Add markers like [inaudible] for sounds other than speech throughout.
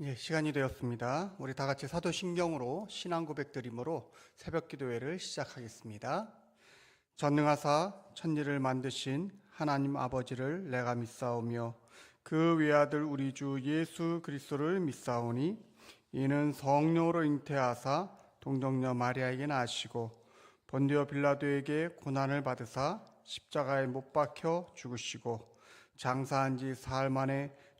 예, 시간이 되었습니다. 우리 다 같이 사도신경으로 신앙 고백 드림으로 새벽 기도회를 시작하겠습니다. 전능하사 천지를 만드신 하나님 아버지를 내가 믿사오며 그 외아들 우리 주 예수 그리스도를 믿사오니 이는 성령으로 잉태하사 동정녀 마리아에게 나시고 본디오 빌라도에게 고난을 받으사 십자가에 못 박혀 죽으시고 장사한 지 사흘 만에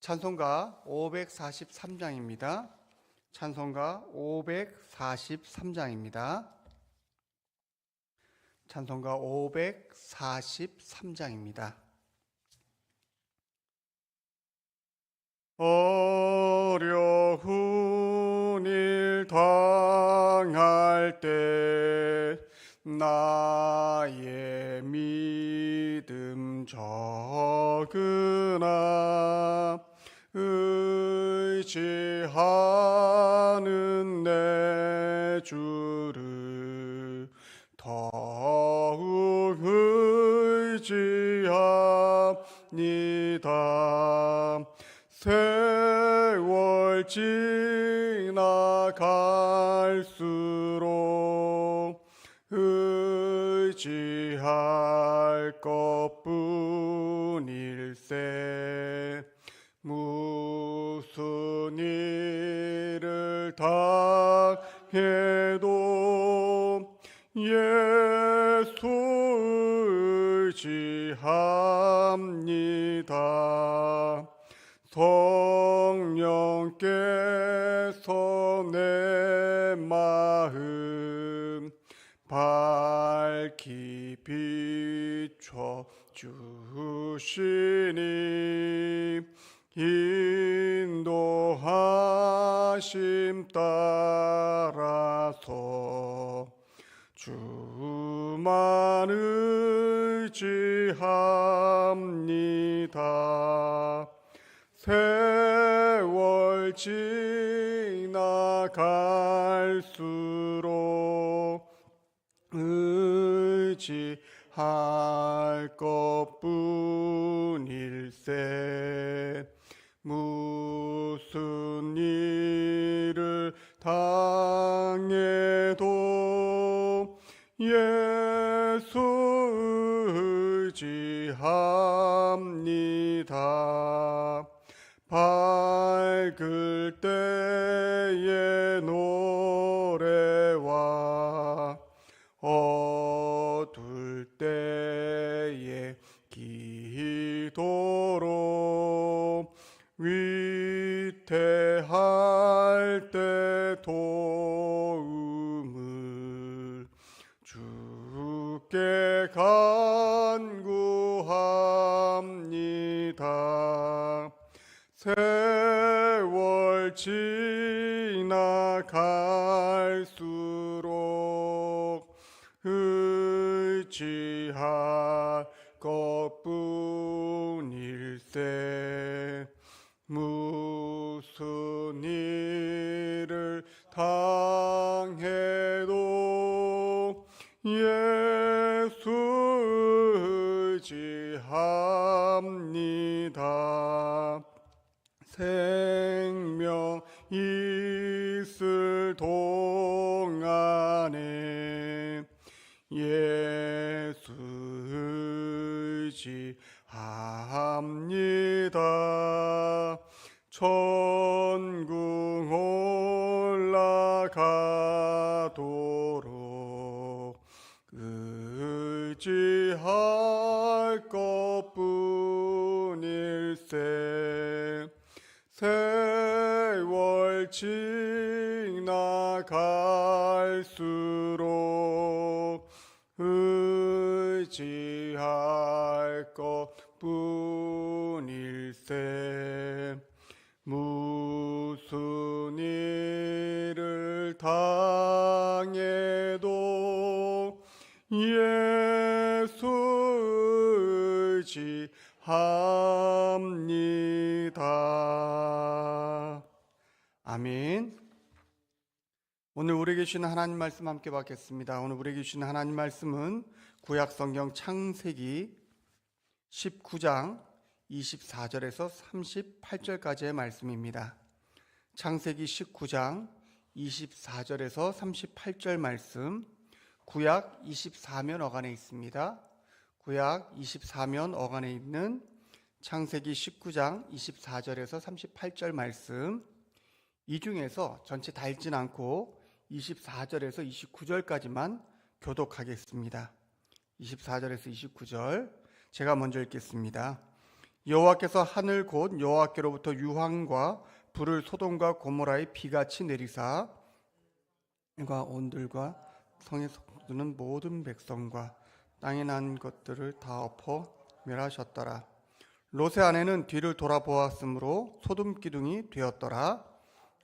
찬송가 543장입니다. 찬송가 543장입니다. 찬송가 543장입니다. 어려운 일 당할 때 나의 믿음 적으나 의지하는 내 주를 더욱 의지합니다. 세월 지나갈수록 의지할 것뿐일세 무 슨 일을 당해도 예수 의지합니다. 성령께서 내 마음 밝히 비춰 주시니 인도하심 따라서 주만 의지합니다. 세월 지나갈수록 의지할 것뿐일세 mūsu 지나갈수록 의지할 것뿐일세 무슨 일을 당해도 예수 의지합니다. 생명 있을 동 안에 예수 의지합니다. 천국 올라가도록 의지할 것뿐일세 세월 지 나갈수록 의지할 것 뿐일세 무슨 일을 당해도 예수 의지합니다. 아멘. 오늘 우리에게 주신 하나님 말씀 함께 받겠습니다. 오늘 우리에게 주신 하나님 말씀은 구약 성경 창세기 19장 24절에서 38절까지의 말씀입니다. 창세기 19장 24절에서 38절 말씀 구약 24면 어간에 있습니다. 구약 24면 어간에 있는 창세기 19장 24절에서 38절 말씀 이 중에서 전체 다 읽진 않고 24절에서 29절까지만 교독하겠습니다. 24절에서 29절 제가 먼저 읽겠습니다. 여호와께서 하늘 곧 여호와께로부터 유황과 불을 소돔과 고모라의 비같이 내리사 과 온들과 성에 속드는 모든 백성과 땅에 난 것들을 다 엎어 멸하셨더라. 롯의 아내는 뒤를 돌아보았으므로 소돔 기둥이 되었더라.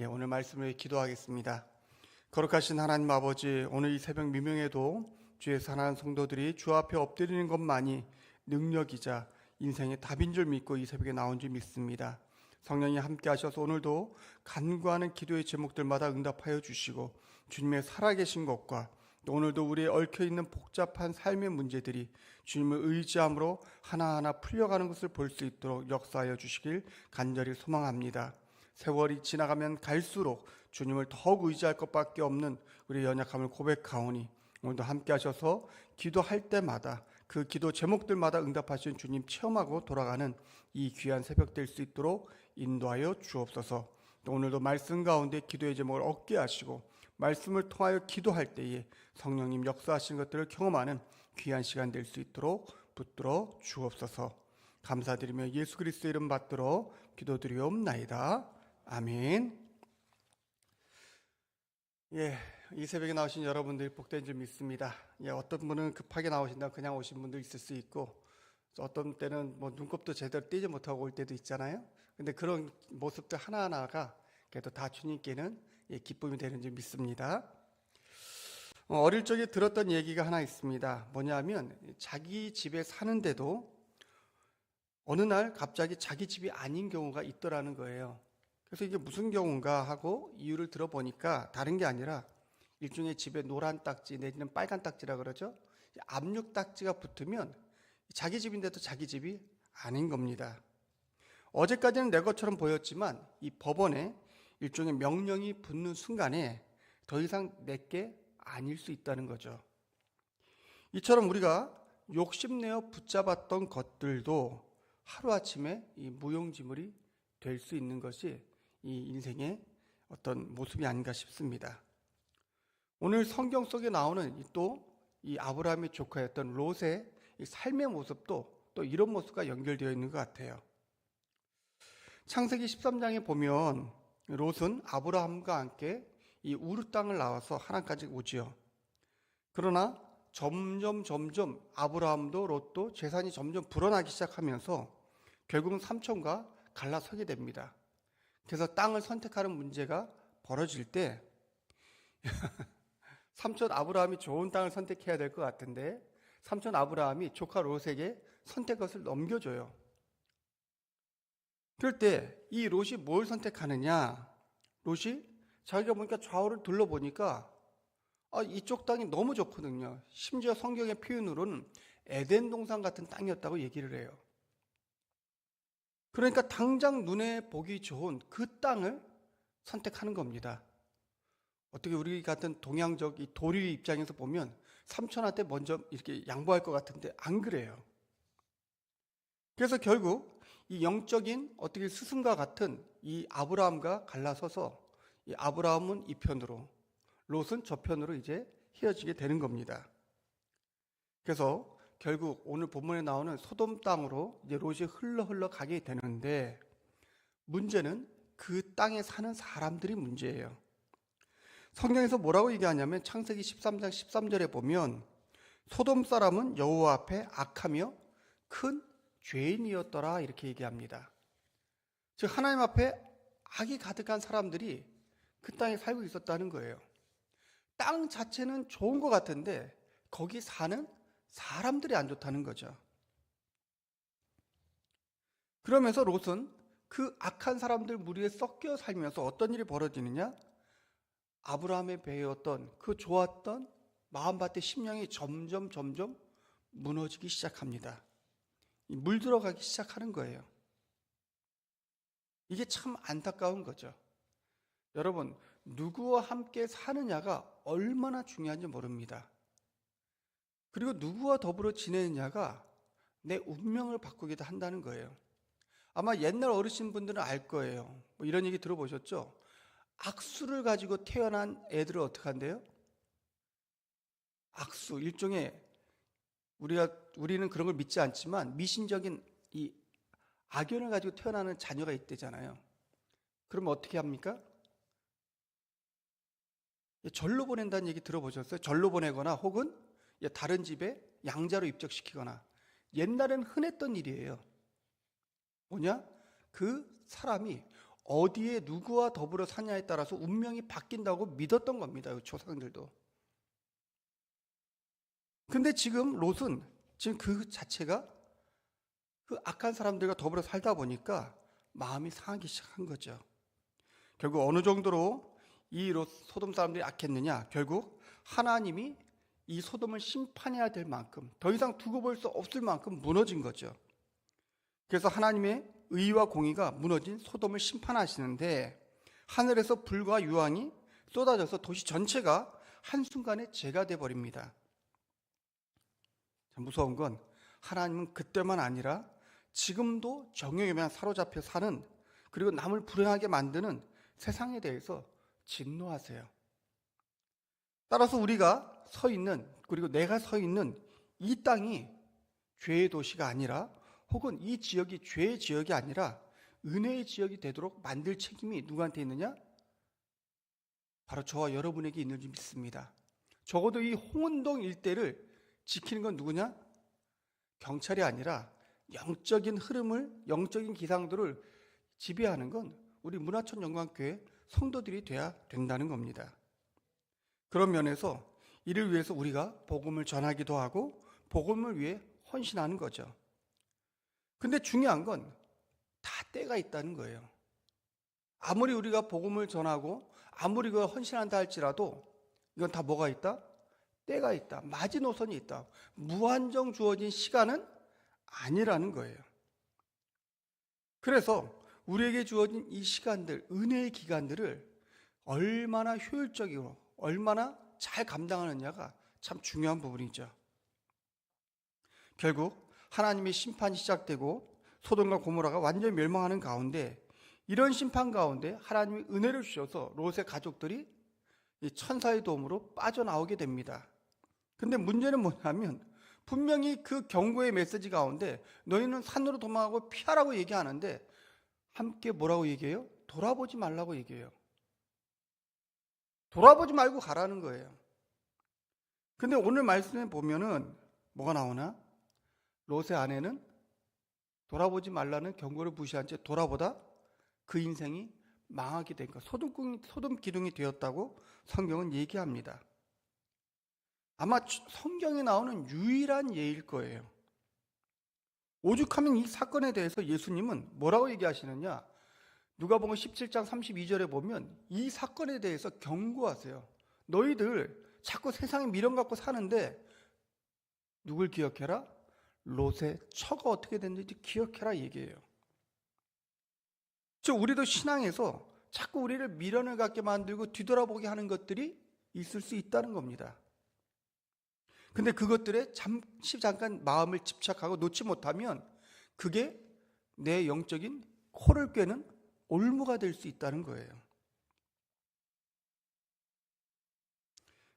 예, 오늘 말씀을 기도하겠습니다. 거룩하신 하나님 아버지, 오늘 이 새벽 미명에도 주의 사랑하는 성도들이 주 앞에 엎드리는 것만이 능력이자 인생의 답인 줄 믿고 이 새벽에 나온 줄 믿습니다. 성령이 함께 하셔서 오늘도 간구하는 기도의 제목들마다 응답하여 주시고 주님의 살아계신 것과 또 오늘도 우리의 얽혀 있는 복잡한 삶의 문제들이 주님을 의지함으로 하나하나 풀려가는 것을 볼 수 있도록 역사하여 주시길 간절히 소망합니다. 세월이 지나가면 갈수록 주님을 더욱 의지할 것밖에 없는 우리의 연약함을 고백하오니 오늘도 함께 하셔서 기도할 때마다 그 기도 제목들마다 응답하신 주님 체험하고 돌아가는 이 귀한 새벽 될 수 있도록 인도하여 주옵소서. 또 오늘도 말씀 가운데 기도의 제목을 얻게 하시고 말씀을 통하여 기도할 때에 성령님 역사하신 것들을 경험하는 귀한 시간 될 수 있도록 붙들어 주옵소서. 감사드리며 예수 그리스도 이름 받들어 기도드리옵나이다. 아멘. 예, 이 새벽에 나오신 여러분들 복된 줄 믿습니다. 예, 어떤 분은 급하게 나오신다 그냥 오신 분도 있을 수 있고 어떤 때는 뭐 눈곱도 제대로 띄지 못하고 올 때도 있잖아요. 근데 그런 모습들 하나하나가 그래도 다 주님께는 예, 기쁨이 되는 줄 믿습니다. 어, 어릴 적에 들었던 얘기가 하나 있습니다. 뭐냐면 자기 집에 사는데도 어느 날 갑자기 자기 집이 아닌 경우가 있더라는 거예요. 그래서 이게 무슨 경우인가 하고 이유를 들어보니까 다른 게 아니라 일종의 집에 노란 딱지 내지는 빨간 딱지라 그러죠. 압력 딱지가 붙으면 자기 집인데도 자기 집이 아닌 겁니다. 어제까지는 내 것처럼 보였지만 이 법원에 일종의 명령이 붙는 순간에 더 이상 내게 아닐 수 있다는 거죠. 이처럼 우리가 욕심내어 붙잡았던 것들도 하루아침에 이 무용지물이 될 수 있는 것이 이 인생의 어떤 모습이 아닌가 싶습니다. 오늘 성경 속에 나오는 또 이 아브라함의 조카였던 롯의 이 삶의 모습도 또 이런 모습과 연결되어 있는 것 같아요. 창세기 13장에 보면 롯은 아브라함과 함께 이 우르 땅을 나와서 하나까지 오지요. 그러나 점점 점점 아브라함도 롯도 재산이 점점 불어나기 시작하면서 결국은 삼촌과 갈라서게 됩니다. 그래서 땅을 선택하는 문제가 벌어질 때 [laughs] 삼촌 아브라함이 좋은 땅을 선택해야 될 것 같은데 삼촌 아브라함이 조카 롯에게 선택 것을 넘겨줘요. 그럴 때 이 롯이 뭘 선택하느냐? 롯이 자기가 보니까 좌우를 둘러보니까 아, 이쪽 땅이 너무 좋거든요. 심지어 성경의 표현으로는 에덴 동산 같은 땅이었다고 얘기를 해요. 그러니까 당장 눈에 보기 좋은 그 땅을 선택하는 겁니다. 어떻게 우리 같은 동양적 이 도리 입장에서 보면 삼촌한테 먼저 이렇게 양보할 것 같은데 안 그래요. 그래서 결국 이 영적인 어떻게 스승과 같은 이 아브라함과 갈라서서 이 아브라함은 이 편으로 롯은 저 편으로 이제 헤어지게 되는 겁니다. 그래서 결국 오늘 본문에 나오는 소돔 땅으로 이제 롯이 흘러 흘러 가게 되는데 문제는 그 땅에 사는 사람들이 문제예요. 성경에서 뭐라고 얘기하냐면 창세기 13장 13절에 보면 소돔 사람은 여호와 앞에 악하며 큰 죄인이었더라 이렇게 얘기합니다. 즉 하나님 앞에 악이 가득한 사람들이 그 땅에 살고 있었다는 거예요. 땅 자체는 좋은 것 같은데 거기 사는 사람들이 안 좋다는 거죠. 그러면서 롯은 그 악한 사람들 무리에 섞여 살면서 어떤 일이 벌어지느냐? 아브라함의 배였던 그 좋았던 마음밭의 심령이 점점 점점 무너지기 시작합니다. 물 들어가기 시작하는 거예요. 이게 참 안타까운 거죠. 여러분, 누구와 함께 사느냐가 얼마나 중요한지 모릅니다. 그리고 누구와 더불어 지내느냐가 내 운명을 바꾸기도 한다는 거예요. 아마 옛날 어르신 분들은 알 거예요. 뭐 이런 얘기 들어보셨죠? 악수를 가지고 태어난 애들을 어떻게 한대요? 악수, 일종의 우리가 우리는 그런 걸 믿지 않지만 미신적인 이 악연을 가지고 태어나는 자녀가 있대잖아요. 그러면 어떻게 합니까? 절로 보낸다는 얘기 들어보셨어요? 절로 보내거나 혹은 다른 집에 양자로 입적시키거나 옛날엔 흔했던 일이에요. 뭐냐? 그 사람이 어디에 누구와 더불어 사냐에 따라서 운명이 바뀐다고 믿었던 겁니다. 그 조상들도. 근데 지금 롯은 지금 그 자체가 그 악한 사람들과 더불어 살다 보니까 마음이 상하기 시작한 거죠. 결국 어느 정도로 이 롯 소돔 사람들이 악했느냐? 결국 하나님이 이 소돔을 심판해야 될 만큼 더 이상 두고 볼 수 없을 만큼 무너진 거죠. 그래서 하나님의 의와 공의가 무너진 소돔을 심판하시는데 하늘에서 불과 유황이 쏟아져서 도시 전체가 한순간에 재가 돼 버립니다. 무서운 건 하나님은 그때만 아니라 지금도 정욕에만 사로잡혀 사는 그리고 남을 불행하게 만드는 세상에 대해서 진노하세요. 따라서 우리가 서 있는 그리고 내가 서 있는 이 땅이 죄의 도시가 아니라 혹은 이 지역이 죄의 지역이 아니라 은혜의 지역이 되도록 만들 책임이 누구한테 있느냐? 바로 저와 여러분에게 있는 줄 믿습니다. 적어도 이 홍은동 일대를 지키는 건 누구냐? 경찰이 아니라 영적인 흐름을, 영적인 기상도를 지배하는 건 우리 문화촌 영광교회 성도들이 돼야 된다는 겁니다. 그런 면에서 이를 위해서 우리가 복음을 전하기도 하고 복음을 위해 헌신하는 거죠. 근데 중요한 건 다 때가 있다는 거예요. 아무리 우리가 복음을 전하고 아무리 그 헌신한다 할지라도 이건 다 뭐가 있다? 때가 있다. 마지노선이 있다. 무한정 주어진 시간은 아니라는 거예요. 그래서 우리에게 주어진 이 시간들, 은혜의 기간들을 얼마나 효율적이고 얼마나 잘 감당하느냐가 참 중요한 부분이죠. 결국 하나님의 심판이 시작되고 소돔과 고모라가 완전히 멸망하는 가운데 이런 심판 가운데 하나님이 은혜를 주셔서 롯의 가족들이 이 천사의 도움으로 빠져나오게 됩니다. 근데 문제는 뭐냐면 분명히 그 경고의 메시지 가운데 너희는 산으로 도망하고 피하라고 얘기하는데 함께 뭐라고 얘기해요? 돌아보지 말라고 얘기해요. 돌아보지 말고 가라는 거예요. 근데 오늘 말씀에 보면은 뭐가 나오나? 롯의 아내는 돌아보지 말라는 경고를 무시한 채 돌아보다 그 인생이 망하게 된 것, 소돔, 소돔 기둥이 되었다고 성경은 얘기합니다. 아마 성경에 나오는 유일한 예일 거예요. 오죽하면 이 사건에 대해서 예수님은 뭐라고 얘기하시느냐? 누가복음 17장 32절에 보면 이 사건에 대해서 경고하세요. 너희들 자꾸 세상에 미련 갖고 사는데 누굴 기억해라? 롯의 처가 어떻게 됐는지 기억해라 얘기해요. 즉 우리도 신앙에서 자꾸 우리를 미련을 갖게 만들고 뒤돌아보게 하는 것들이 있을 수 있다는 겁니다. 근데 그것들에 잠시 잠깐 마음을 집착하고 놓지 못하면 그게 내 영적인 코를 꿰는 올무가 될 수 있다는 거예요.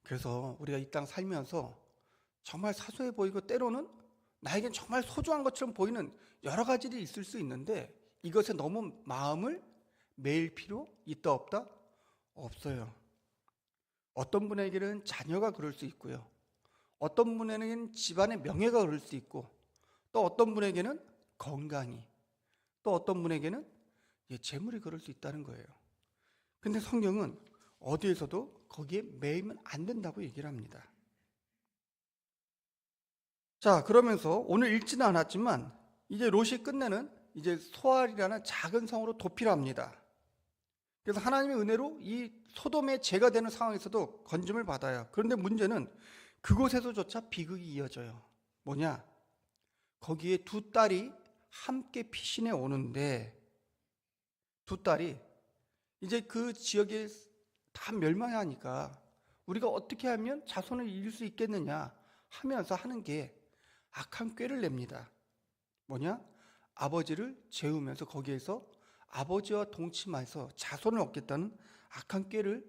그래서 우리가 이 땅 살면서 정말 사소해 보이고 때로는 나에겐 정말 소중한 것처럼 보이는 여러 가지들이 있을 수 있는데 이것에 너무 마음을 매일 필요 있다 없다 없어요. 어떤 분에게는 자녀가 그럴 수 있고요. 어떤 분에게는 집안의 명예가 그럴 수 있고 또 어떤 분에게는 건강이 또 어떤 분에게는 예, 재물이 그럴 수 있다는 거예요. 근데 성경은 어디에서도 거기에 매이면 안 된다고 얘기를 합니다. 자, 그러면서 오늘 읽지는 않았지만 이제 롯이 끝내는 이제 소알이라는 작은 성으로 도피를 합니다. 그래서 하나님의 은혜로 이 소돔의 죄가 되는 상황에서도 건짐을 받아요. 그런데 문제는 그곳에서조차 비극이 이어져요. 뭐냐? 거기에 두 딸이 함께 피신해 오는데 두 딸이 이제 그 지역에 다 멸망하니까 우리가 어떻게 하면 자손을 이룰 수 있겠느냐 하면서 하는 게 악한 꾀를 냅니다. 뭐냐? 아버지를 재우면서 거기에서 아버지와 동침해서 자손을 얻겠다는 악한 꾀를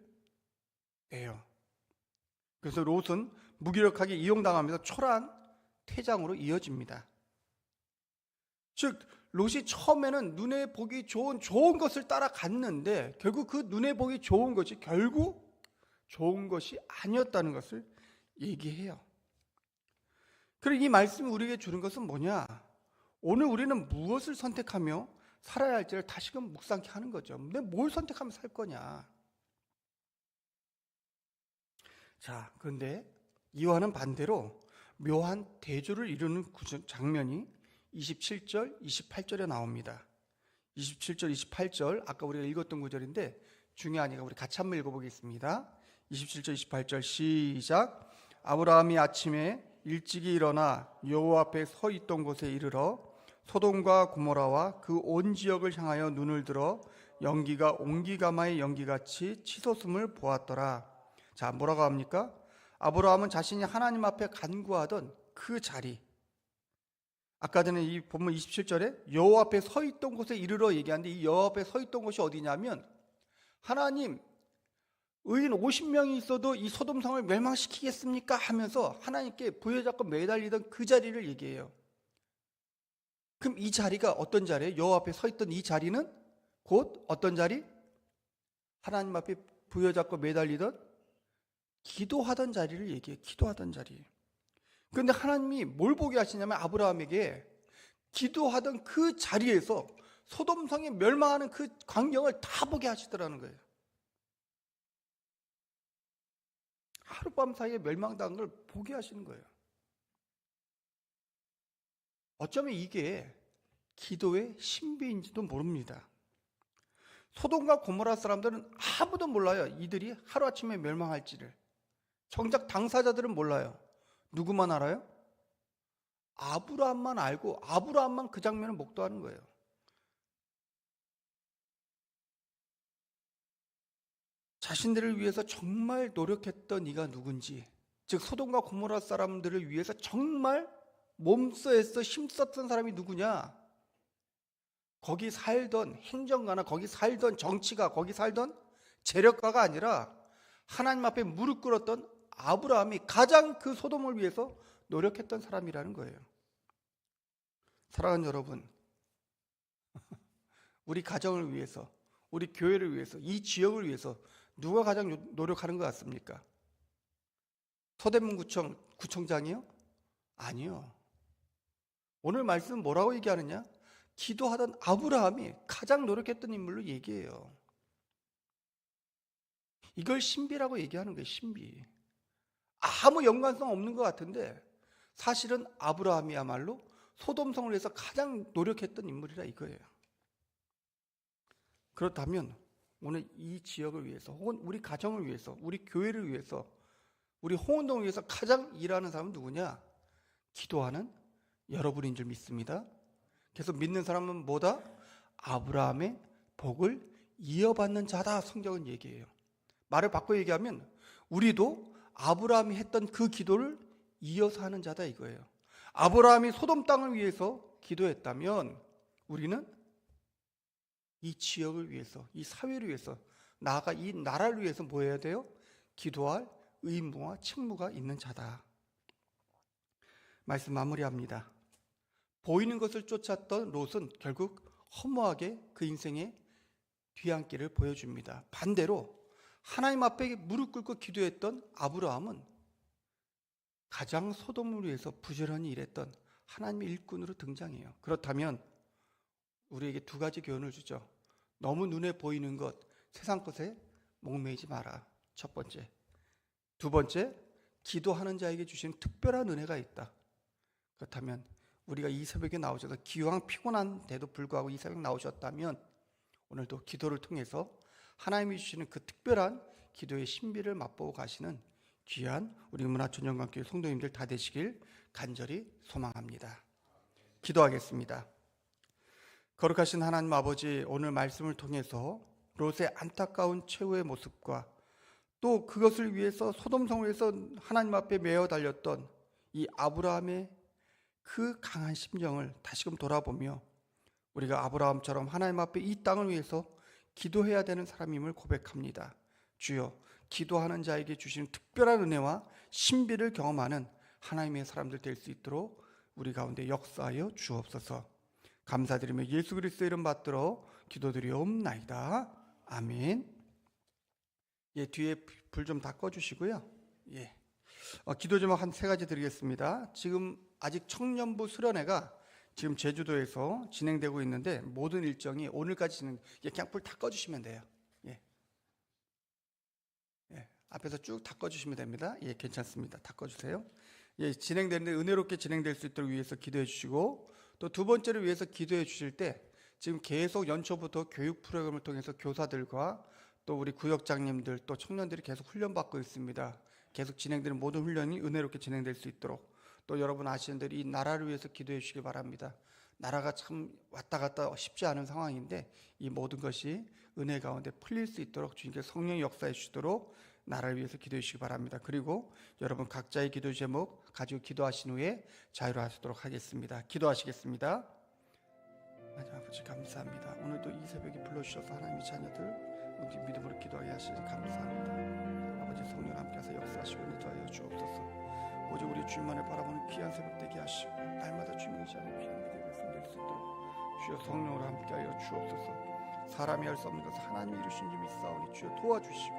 내요. 그래서 롯은 무기력하게 이용당하면서 초라한 퇴장으로 이어집니다. 즉 롯이 처음에는 눈에 보기 좋은 좋은 것을 따라갔는데 결국 그 눈에 보기 좋은 것이 결국 좋은 것이 아니었다는 것을 얘기해요. 그리고 이 말씀이 우리에게 주는 것은 뭐냐? 오늘 우리는 무엇을 선택하며 살아야 할지를 다시금 묵상케 하는 거죠. 근데 뭘 선택하면 살 거냐? 자, 그런데 이와는 반대로 묘한 대조를 이루는 장면이 27절, 28절에 나옵니다. 27절, 28절 아까 우리가 읽었던 구절인데 중요하니까 우리 같이 한번 읽어보겠습니다. 27절, 28절 시작. 아브라함이 아침에 일찍이 일어나 여호와 앞에 서 있던 곳에 이르러 소돔과 고모라와 그 온 지역을 향하여 눈을 들어 연기가 옹기가마의 연기같이 치솟음을 보았더라. 자, 뭐라고 합니까? 아브라함은 자신이 하나님 앞에 간구하던 그 자리. 아까 전에 이 본문 27절에 여호와 앞에 서 있던 곳에 이르러 얘기하는데 이 여호와 앞에 서 있던 곳이 어디냐면 하나님 의인 50명이 있어도 이 소돔성을 멸망시키겠습니까? 하면서 하나님께 부여잡고 매달리던 그 자리를 얘기해요. 그럼 이 자리가 어떤 자리예요? 여호와 앞에 서 있던 이 자리는 곧 어떤 자리? 하나님 앞에 부여잡고 매달리던 기도하던 자리를 얘기해. 기도하던 자리. 그런데 하나님이 뭘 보게 하시냐면 아브라함에게 기도하던 그 자리에서 소돔성이 멸망하는 그 광경을 다 보게 하시더라는 거예요. 하룻밤 사이에 멸망당한 걸 보게 하시는 거예요. 어쩌면 이게 기도의 신비인지도 모릅니다. 소돔과 고모라 사람들은 아무도 몰라요. 이들이 하루아침에 멸망할지를. 정작 당사자들은 몰라요. 누구만 알아요? 아브라함만 알고 아브라함만 그 장면을 목도하는 거예요. 자신들을 위해서 정말 노력했던 이가 누군지, 즉 소돔과 고모라 사람들을 위해서 정말 몸써했어 힘썼던 사람이 누구냐? 거기 살던 행정가나 거기 살던 정치가 거기 살던 재력가가 아니라 하나님 앞에 무릎 꿇었던 아브라함이 가장 그 소돔을 위해서 노력했던 사람이라는 거예요. 사랑하는 여러분, [laughs] 우리 가정을 위해서, 우리 교회를 위해서, 이 지역을 위해서 누가 가장 노력하는 것 같습니까? 서대문구청 구청장이요? 아니요. 오늘 말씀 뭐라고 얘기하느냐? 기도하던 아브라함이 가장 노력했던 인물로 얘기해요. 이걸 신비라고 얘기하는 거예요, 신비. 아무 연관성 없는 것 같은데 사실은 아브라함이야말로 소돔성을 위해서 가장 노력했던 인물이라 이거예요. 그렇다면 오늘 이 지역을 위해서 혹은 우리 가정을 위해서 우리 교회를 위해서 우리 홍은동을 위해서 가장 일하는 사람은 누구냐? 기도하는 여러분인 줄 믿습니다. 그래서 믿는 사람은 뭐다? 아브라함의 복을 이어받는 자다 성경은 얘기해요. 말을 바꿔 얘기하면 우리도 아브라함이 했던 그 기도를 이어서 하는 자다 이거예요. 아브라함이 소돔 땅을 위해서 기도했다면 우리는 이 지역을 위해서, 이 사회를 위해서, 나아가 이 나라를 위해서 뭐 해야 돼요? 기도할 의무와 책무가 있는 자다. 말씀 마무리합니다. 보이는 것을 쫓았던 롯은 결국 허무하게 그 인생의 뒤안길을 보여줍니다. 반대로 하나님 앞에 무릎 꿇고 기도했던 아브라함은 가장 소돔을 위해서 부지런히 일했던 하나님의 일꾼으로 등장해요. 그렇다면 우리에게 두 가지 교훈을 주죠. 너무 눈에 보이는 것, 세상 것에 목매이지 마라. 첫 번째. 두 번째, 기도하는 자에게 주신 특별한 은혜가 있다. 그렇다면 우리가 이 새벽에 나오셔서 기왕 피곤한데도 불구하고 이 새벽 나오셨다면 오늘도 기도를 통해서 하나님이 주시는 그 특별한 기도의 신비를 맛보고 가시는 귀한 우리 문화촌영관교회 성도님들 다 되시길 간절히 소망합니다. 기도하겠습니다. 거룩하신 하나님 아버지 오늘 말씀을 통해서 롯의 안타까운 최후의 모습과 또 그것을 위해서 소돔성에서 하나님 앞에 매어 달렸던 이 아브라함의 그 강한 심정을 다시금 돌아보며 우리가 아브라함처럼 하나님 앞에 이 땅을 위해서 기도해야 되는 사람임을 고백합니다. 주여, 기도하는 자에게 주시는 특별한 은혜와 신비를 경험하는 하나님의 사람들 될 수 있도록 우리 가운데 역사하여 주옵소서. 감사드리며 예수 그리스도 이름 받들어 기도드리옵나이다. 아멘. 예, 뒤에 불 좀 다 꺼주시고요. 예. 어, 기도 제목 한 세 가지 드리겠습니다. 지금 아직 청년부 수련회가 지금 제주도에서 진행되고 있는데 모든 일정이 오늘까지 진행. 예, 그냥 불 다 꺼주시면 돼요. 예. 예, 앞에서 쭉 다 꺼주시면 됩니다. 예, 괜찮습니다. 다 꺼주세요. 예, 진행되는데 은혜롭게 진행될 수 있도록 위해서 기도해 주시고 또 두 번째를 위해서 기도해 주실 때 지금 계속 연초부터 교육 프로그램을 통해서 교사들과 또 우리 구역장님들 또 청년들이 계속 훈련받고 있습니다. 계속 진행되는 모든 훈련이 은혜롭게 진행될 수 있도록 또 여러분 아시는 대로 이 나라를 위해서 기도해 주시기 바랍니다. 나라가 참 왔다 갔다 쉽지 않은 상황인데 이 모든 것이 은혜 가운데 풀릴 수 있도록 주님께서 성령 역사해 주시도록 나라를 위해서 기도해 주시기 바랍니다. 그리고 여러분 각자의 기도 제목 가지고 기도하신 후에 자유로 하시도록 하겠습니다. 기도하시겠습니다. 하나님 아버지 감사합니다. 오늘도 이 새벽에 불러주셔서 하나님의 자녀들 믿음으로 기도하게 하시니 감사합니다. 아버지 성령 함께하사 역사하시고 인도하여 주옵소서. 오직 우리 주님만을 바라보는 귀한 새벽 되게 하시고 날마다 주님의 자녀 귀한 믿음의 백성 될수 있도록 주여 성령으로 함께하여 주옵소서. 사람이 할 수 없는 것을 하나님이 이루신 줄 믿사오니 주여 도와주시고